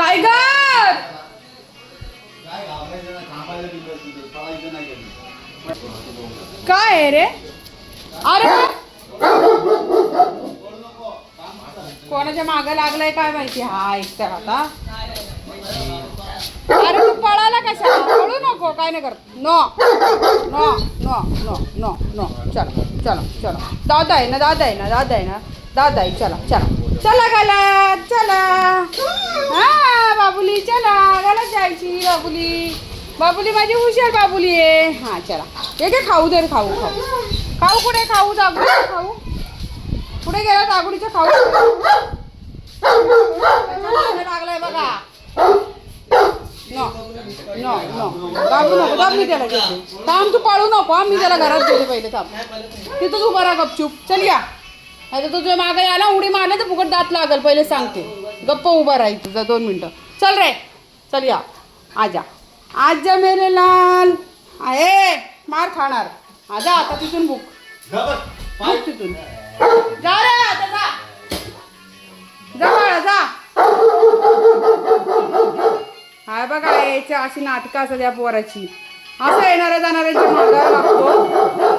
Tiger! काय आहे रे? अरे! कोणाच्या मागे लागलाय काय माहिती? हा तर आता. अरे तू पळाला कशा पळू नको काय नाही करत. No no no no no no चला चला चला. दादा आहे ना दादा आहे ना दादा आहे ना. दादा आहे चला चला. चला गाला चला. हा बाबुली चला. गाला जायची बाबुली. बाबुली माझी हुशार बाबुली आहे. हा चला. हे काय खाऊ दे खाऊ खाऊ. खाऊ कुठे? खाऊ जागुडीचा खाऊ. कुठे गेला जागुडीचा खाऊ? लागलाय बघा. No no no. दाबू नको दाब मी त्याला थांब तू पाळू नको मी त्याला घरात गेले पहिले थांब. तिथंच उभा राहा गपचूप. चल या. आता तू तुझ्या मागे आला उडी मारला तर फुकट दात लागल पहिले सांगते. गप्प उभा राही तुझा दोन मिनटं. चल रे चल या. आजा. आजा मेरे लाल. आहे मार खाणार. आजा आता तिथून बुक बुक तिथून. जा रे आता जा. जा बाळा जा. हाय बघा याच्या अशी नाटकं असतात या पोराची. असं येणाऱ्या जाणाऱ्यांच्या मागायला लागतो.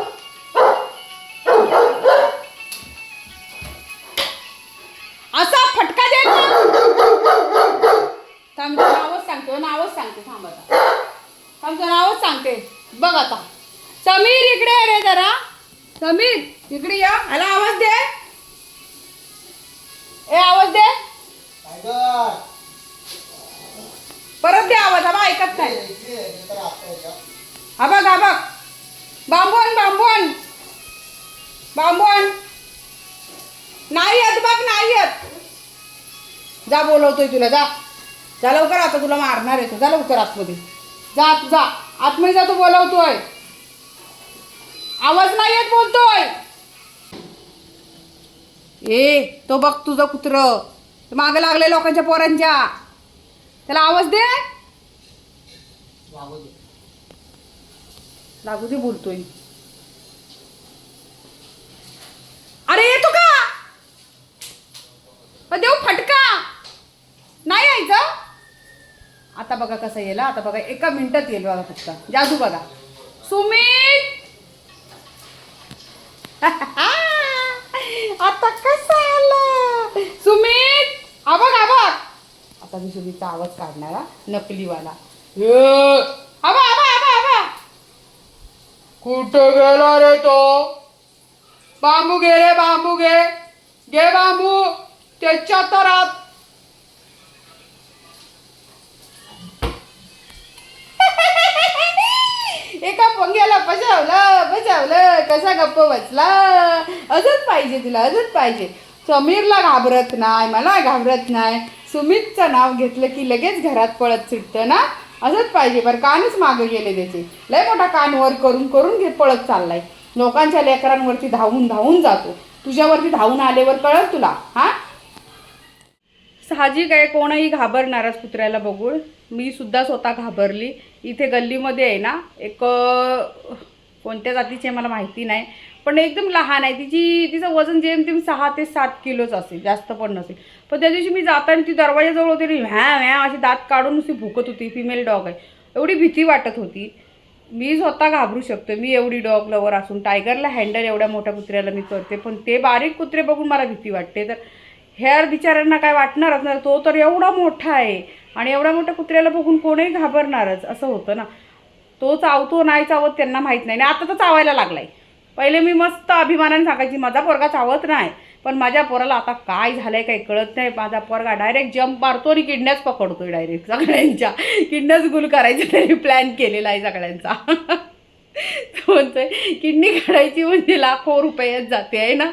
सांगते. बघ आता. समीर इकडे ये रे जरा. समीर इकडे या. ह्याला आवाज दे. ए आवाज दे. परत दे आवाज आबा ऐकत नाही. हा बघ हा बघ. बांबून बांबून. बांबून. नाही येत बघ नाही येत. जा बोलवतोय तुला जा. जा लवकर आता तुला मारणार आहे तो. जा लवकर आतमध्ये. जा जा. आतमध्ये जा तो बोलवतोय. आवाज नाही येत बोलतोय. ए तो बघ तुझं कुत्र. मागे लागले लोकांच्या पोरांच्या. त्याला आवाज दे. लागू दे. बोलतोय. अरे येतो का? देऊ फटका. नाही यायचं. आता बघा कसं येईल आता बघा एका मिनिटात येईल बघा फक्त. जादू बघा. सुमित! आता कसं आला? सुमित! हा बघ आता मी सुमितचा आवाज काढणार नकलीवाला. ये. हा कुठं गेला रे तो? बांबू घे रे बांबू घे. घे बांबू. त्याच्या तर आत बजावलं बजावलं कसा गप्प बसला? अजून पाहिजे तुला अजून पाहिजे. समीरला घाबरत नाही मला घाबरत नाही. सुमितचं नाव घेतलं की लगेच घरात पळत सुटतं ना? असंच पाहिजे बरं कानच मागं गेले त्याचे. लय मोठा कान वर करून करून घे पळत चाललाय. लोकांच्या लेकरांवरती धावून धावून जातो. तुझ्यावरती धावून आल्यावर कळत तुला हा? साहजिक आहे कोणही घाबरणारच कुत्र्याला बघून मी सुद्धा स्वतः घाबरली. इथे गल्लीमध्ये आहे ना एक कोणत्या जातीची आहे मला माहिती नाही. पण एकदम लहान आहे. तिची तिचं वजन जेमतेम सहा ते सात किलोच असेल जास्त पण नसेल. पण त्या दिवशी मी जाताना ती दरवाजाजवळ होती आणि व्हॅ व्हॅ अशी दात काढून नुसती भुकत होती. फिमेल डॉग आहे. एवढी भीती वाटत होती. मी स्वतः घाबरू शकते मी एवढी डॉग लवर असून टायगरला हँडल एवढ्या मोठ्या कुत्र्याला मी करते. पण ते बारीक कुत्रे बघून मला भीती वाटते. तर ह्या बिचाऱ्यांना काय वाटणारच नाही. तो तर एवढा मोठा आहे. आणि एवढ्या मोठ्या कुत्र्याला बघून कोणीही घाबरणारच असं होतं ना. तो चावतो नाही चावत त्यांना माहीत नाही. आणि आता तर चावायला लागलाय. पहिले मी मस्त अभिमानाने सांगायची माझा पोरगा चावत नाही पण माझ्या पोराला आता काय झालंय काही कळत नाही. माझा पोरगा डायरेक्ट जंप मारतो आणि किडन्याच पकडतोय डायरेक्ट सगळ्यांच्या. किडन्याच गुल करायचं तरी प्लॅन केलेला आहे सगळ्यांचा. म्हणतोय किडनी काढायची म्हणजे लाखो रुपयात जाते आहे ना?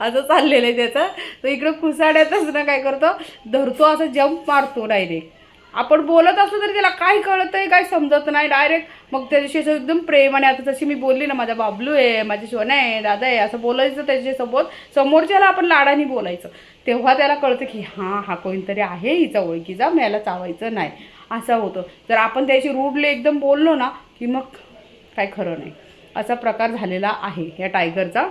असं चाललेलं आहे त्याचं. तो इकडं खुसाड्यातच ना काय करतो धरतो असं जंप मारतो डायरेक्ट आपण बोलत असलो तरी त्याला काय कळत आहे काय समजत नाही डायरेक्ट मग त्याच्याशी असं एकदम प्रेम आणि आता जशी मी बोलली ना माझा बाबलू आहे माझी शोना आहे दादा आहे असं बोलायचं त्याच्यासोबत. समोरच्याला आपण लाडाने बोलायचं. तेव्हा त्याला कळतं की हां हा कोणतरी आहे हिचा ओळखीचा मला चावायचं नाही. असं होतं. जर आपण त्याची रूडले एकदम बोललो ना की मग काय खरं नाही. असा प्रकार झालेला आहे या टायगरचा.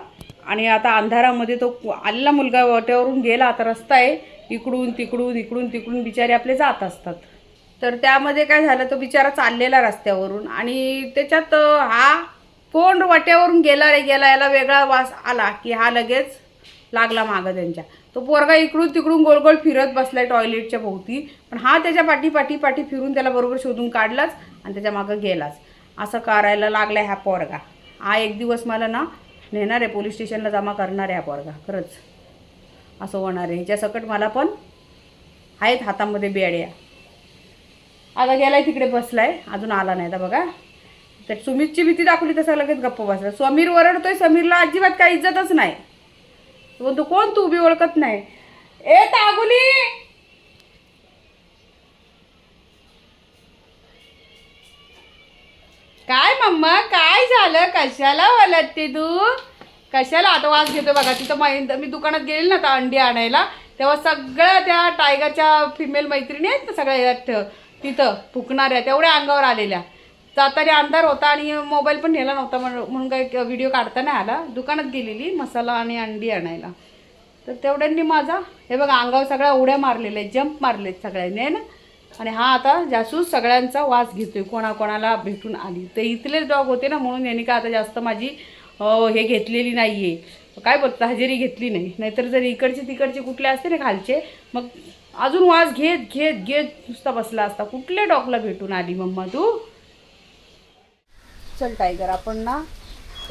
आणि आता अंधारामध्ये तो आलेला मुलगा वाट्यावरून गेला आता रस्ता आहे. इकडून तिकडून इकडून तिकडून बिचारे आपले जात असतात. तर त्यामध्ये काय झालं तो बिचारा चाललेला रस्त्यावरून आणि त्याच्यात हा कोण वाट्यावरून गेला रे गेला याला वेगळा वास आला की हा लगेच लागला मागं त्यांच्या. तो पोरगा इकडून तिकडून गोल गोल फिरत बसलाय टॉयलेटच्या भोवती. पण हा त्याच्या पाठी पाठी पाठी फिरून त्याला बरोबर शोधून काढलाच आणि त्याच्या मागं गेलाच. असं करायला लागला ह्या पोरगा. हा एक दिवस मला ना नेणार आहे पोलीस स्टेशनला जमा करणार आहे हा पोरगा खरंच. असं होणार आहे. ह्याच्यासकट मला पण आहेत हातामध्ये बेड्या आता गेलाय तिकडे बसलाय अजून आला नाही तर बघा. तर सुमितची भीती दाखवली तसं लगेच गप्प बसला. समीर ओरडतोय समीरला अजिबात काही इज्जतच नाही. तो म्हणतो कोण तू? उभी ओळखत नाही. ए तागुली! काय मम्मा? काय झालं? कशाला ओलटते तू? कशाला आता वास घेतो बघा तिथं मै- मी दुकानात गेले ना आता अंडी आणायला तेव्हा सगळ्या त्या टायगरच्या फिमेल मैत्रिणी आहेत ना सगळ्या यात तिथं फुकणाऱ्या तेवढ्या अंगावर आलेल्या. जाताना अंधार होता आणि मोबाईल पण नेला नव्हता म्हणून म्हणून काही व्हिडिओ काढता नाही आला. दुकानात गेलेली मसाला आणि अंडी आणायला. तर तेवढ्यांनी माझा हे बघा अंगावर सगळ्या उड्या मारलेल्या आहेत जंप मारलेत सगळ्यांनी आहे ना? आणि हा आता जासूस सगळ्यांचा वास घेतोय. कोणाकोणाला भेटून आली. तर इथलेच डॉग होते ना म्हणून यांनी का आता जास्त माझी हे घेतलेली नाही आहे काय बोलतं हजेरी घेतली नाही. नाहीतर जर इकडचे तिकडचे कुठले असते ना खालचे मग अजून वास घेत घेत घेत नुसता बसला असता. कुठल्या डॉगला भेटून आली मम्मा तू? चल टायगर आपण ना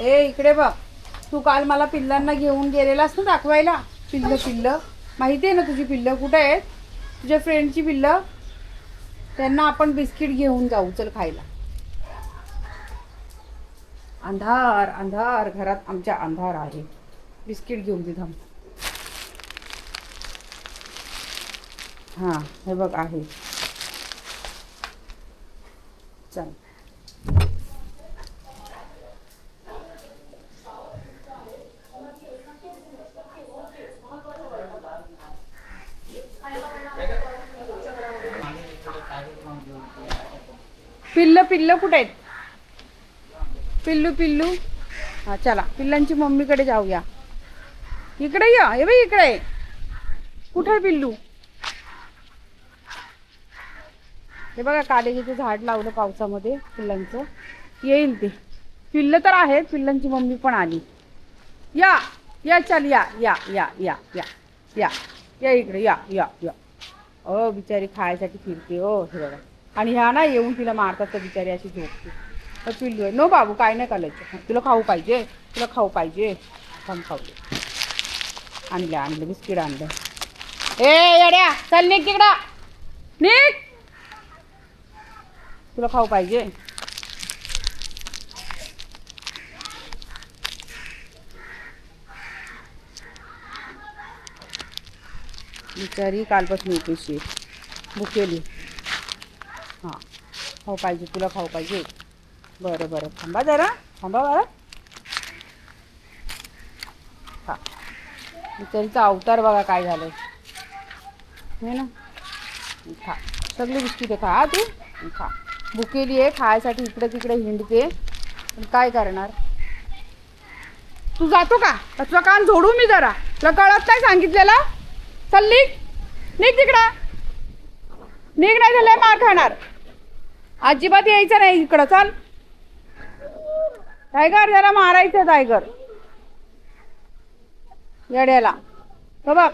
ए इकडे बघ. तू काल मला पिल्लांना घेऊन गेलेलास ना दाखवायला. पिल्लं पिल्लं. माहिती आहे ना तुझी पिल्लं कुठं आहेत? तुझ्या फ्रेंडची पिल्लं? त्यांना आपण बिस्किट घेऊन जाऊ चल खायला. अंधार अंधार घरात आमच्या अंधार आहे. बिस्किट घेऊन दे थांब. हां हे बघ आहे. चल. पिल्लं पिल्लं कुठे आहेत? पिल्लू पिल्लू. हां चला. पिल्लांची मम्मीकडे जाऊया. इकडे या. हे बाई इकडे. कुठे आहे पिल्लू? हे बघा कालेजीचं झाड लावलं पावसामध्ये पिल्लांचं. येईल ते. पिल्लं तर आहेत. पिल्लांची मम्मी पण आली. या. या चल या. या या या या. या. या इकडे. या या या. ओ बिचारी खायसाठी फिरते. ओ हे बघा. आणि ह्या ना येऊन तिला मारतात तर बिचारी अशी झोपते. तर पिल्लू आहे नो बाबू काय नाही करायचं. तुला खाऊ पाहिजे. तुला खाऊ पाहिजे. थांब खाऊ दे. आणलं आणलं बिस्किट आणलं. ए येड्या चल निघ तिकडं. निघ. तुला खाऊ पाहिजे. बिचारी कालपासून उपेशी भुकेली हां. खाऊ पाहिजे तुला खाऊ पाहिजे. बरं बरं. थांबा जरा. थांबा बरं. हां. बिचारीचा अवतार बघा काय झालं हे ना? खा. सगळी बिस्किटे खा. हा तू? खा. भुकेली आहे खायसाठी इकडे तिकडे हिंडते. पण काय करणार? तू जातो का? का तुझा कान झोडू मी जरा. तुला कळत नाही सांगितलेलं? चल निघ. निघ तिकडं. निघ नाही झालं मार खाणार. अजिबात यायचं नाही इकडं चल. टायगर जरा मारायचं टायगर. येड्याला. तो बघ.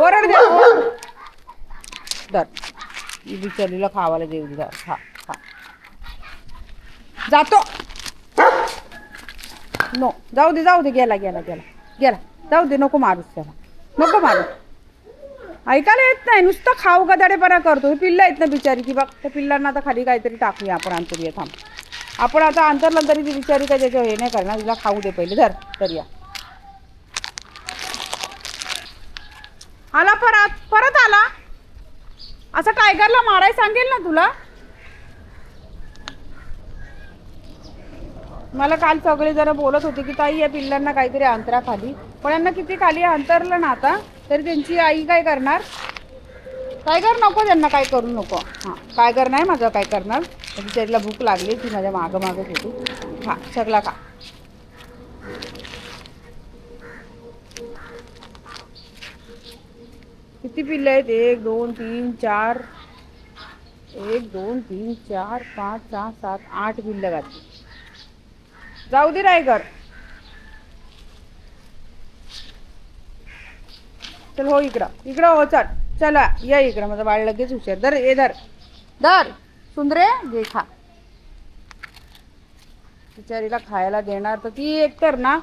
ओरड दे. धर. बिचारीला खावायला देऊ दे. धर. खा खा. जातो. नो. जाऊ दे जाऊ दे. गेला गेला गेला. गेला. जाऊ दे नको मारूस त्याला. नको मारू. ऐकायला येत नाही. नुसतं खाऊ गदाडेपणा करतो पिल्ला पिल्लं ना बिचारी. की बघ त्या पिल्लांना आता खाली काहीतरी टाकूया आपण अंतरूया थांब. आपण आता अंतरला तरी ती बिचारी काय त्याच्या हे नाही करणार. तिला खाऊ दे पहिले. धर तर या. आला परत. परत आला. असं टायगरला माराय सांगेल ना तुला? मला काल सगळे जरा बोलत होते की ताई या पिल्लांना काहीतरी अंतरा खाली पण यांना किती खाली अंतरलं ना आता. तर त्यांची आई काय करणार? काय कर नको त्यांना काय करू नको. हां काय करणार? माझं काय करणार? त्याला भूक लागली ती माझ्या मागं मागं होती. हां सगळा का किती पिल्ले आहेत? एक दोन तीन चार. एक दोन तीन चार पाच सहा सात आठ पिल्लं घातली. जाऊ दे रायगर चल हो इकडं. इकडं हो चल. चला या इकडं. माझं बाळ लगेच हुशार. धर ये धर. धर. सुंदरे घे खा. बिचारीला खायला देणार तर ती एकतर ना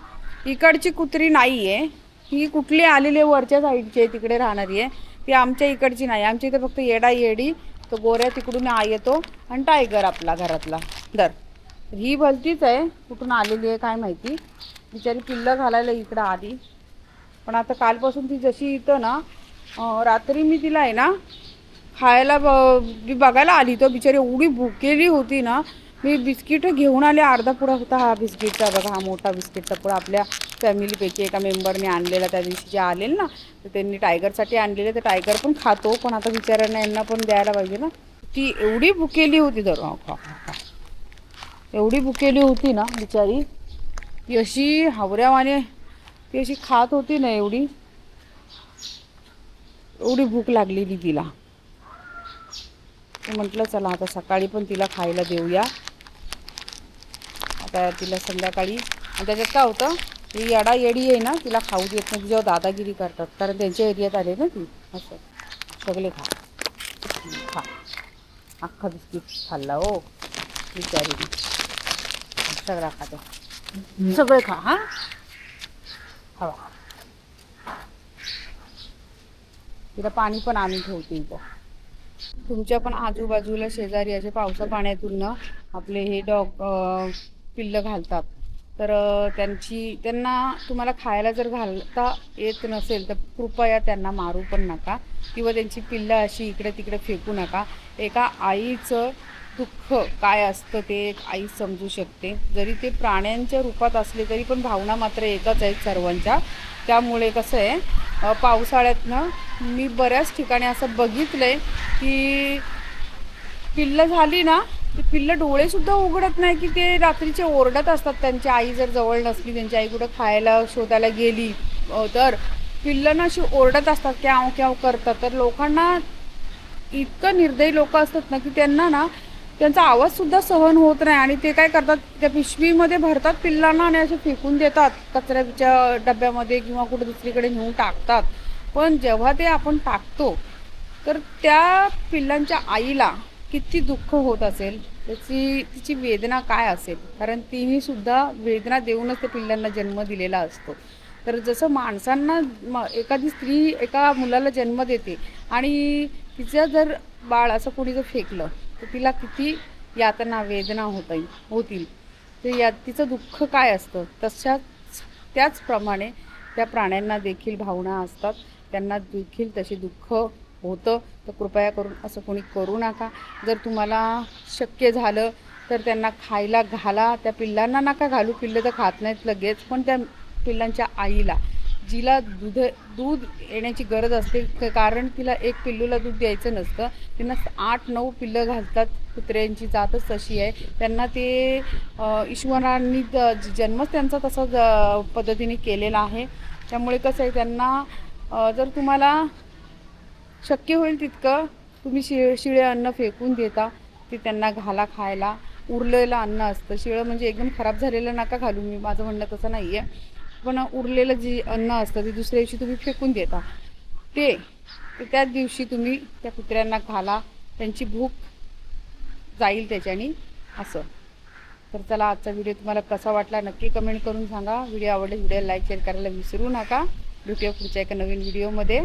इकडची कुत्री नाही आहे ही कुठली आलेली आहे वरच्या साईडची आहे तिकडे राहणारी आहे. ती आमच्या इकडची नाही. आमच्या इथे फक्त येडा येडी तो गोऱ्या तिकडून आ येतो आणि टायगर आपला घरातला. दर ही भलतीच आहे कुठून आलेली आहे काय माहिती. बिचारी पिल्लं घालायला इकडं आली. पण आता कालपासून ती जशी इथं ना रात्री मी तिला आहे ना खायला ब- बघायला आली तर बिचारी एवढी भुकेली होती ना मी बिस्किट घेऊन आले अर्धा पुडा होता हा बिस्किटचा. बघा हा मोठा बिस्किटचा पुडा आपल्या फॅमिलीपैकी एका मेंबरने आणलेला. त्या दिवशी जे आलेल ना तर त्यांनी टायगरसाठी आणलेले तर टायगर पण खातो पण आता बिचाऱ्यांना यांना पण द्यायला पाहिजे ना. ती एवढी भुकेली होती तर एवढी भुकेली होती ना बिचारी ती अशी हावऱ्यावाने ती अशी खात होती ना एवढी एवढी भूक लागलेली तिला. म्हटलं चला आता सकाळी पण तिला खायला देऊया. आता तिला संध्याकाळी आणि त्याच्यात काय होतं ती येडा येडी आहे ना तिला खाऊ देत नाही जेव्हा दादागिरी करतात कारण त्यांच्या एरियात आले ना ती असं. सगळे खा. खा. अख्खा बिस्किट खाल्ला हो. विचारी सगळा खाते सगळे खा हां? हवा. तिला पाणी पण आणून ठेवते इथं. तुमच्या पण आजूबाजूला शेजारी असे पावसा पाण्यातून ना आपले हे डॉग पिल्लं घालतात. तर त्यांची त्यांना तुम्हाला खायला जर घालता येत नसेल तर कृपया त्यांना मारू पण नका किंवा त्यांची पिल्लं अशी इकडे तिकडे फेकू नका. एका आईचं दुःख काय असतं ते एक आई समजू शकते. जरी ते प्राण्यांच्या रूपात असले तरी पण भावना मात्र एकच आहेत सर्वांच्या. त्यामुळे कसं आहे पावसाळ्यातनं मी बऱ्याच ठिकाणी असं बघितलं आहे की पिल्लं झाली ना ते पिल्लं डोळे सुद्धा उघडत नाही की ते रात्रीचे ओरडत असतात. त्यांची आई जर जवळ नसली त्यांची आई कुठं खायला शोधायला गेली तर पिल्लं ना अशी ओरडत असतात क्याव क्याव करतात. तर लोकांना इतकं निर्दयी लोक असतात ना की त्यांना ना त्यांचा आवाज सुद्धा सहन होत नाही आणि ते काय करतात? त्या पिशवीमध्ये भरतात पिल्लांना आणि असे फेकून देतात. कचऱ्याच्या डब्यामध्ये किंवा कुठे दुसरीकडे नेऊन टाकतात. पण जेव्हा ते आपण टाकतो तर त्या पिल्लांच्या आईला किती दुःख होत असेल त्याची तिची वेदना काय असेल? कारण तिने सुद्धा वेदना देऊनच त्या पिल्लांना जन्म दिलेला असतो. तर जसं माणसांना म एखादी स्त्री एका मुलाला जन्म देते आणि तिचं जर बाळ असं कोणी जर फेकलं तर तिला किती यातना वेदना होता होतील. ते या तिचं दुःख काय असतं? तशाच त्याचप्रमाणे त्या प्राण्यांना देखील भावना असतात. त्यांना देखील तसे दुःख होतं तर कृपया करून असं कोणी करू नका. जर तुम्हाला शक्य झालं तर त्यांना खायला घाला. त्या पिल्लांना नका घालू. पिल्लं तर खात नाहीत लगेच. पण त्या पिल्लांच्या आईला जिला दूध दूध येण्याची गरज असते कारण तिला एक पिल्लूला दूध द्यायचं नसतं. त्यांना आठ नऊ पिल्लं घालतात कुत्र्यांची जातच तशी आहे. त्यांना ते ईश्वरांनी ज- जन्मच त्यांचा तसा ज- पद्धतीने केलेला आहे. त्यामुळे कसं आहे त्यांना जर तुम्हाला शक्य होईल तितकं. तुम्ही शि शिळे अन्न फेकून देता ते त्यांना घाला खायला. उरलेलं अन्न असतं. शिळं म्हणजे एकदम खराब झालेलं नका घालू. मी माझं म्हणणं तसं नाही आहे पण उरलेलं जे अन्न असतं ते दुसऱ्या दिवशी तुम्ही फेकून देता. ते त्याच दिवशी तुम्ही त्या कुत्र्यांना घाला. त्यांची भूक जाईल त्याच्यानी असं. तर चला आजचा व्हिडिओ तुम्हाला कसा वाटला नक्की कमेंट करून सांगा. व्हिडिओ आवडले व्हिडिओ लाईक शेअर करायला विसरू नका. भेटूया पुढच्या एका नवीन व्हिडिओमध्ये.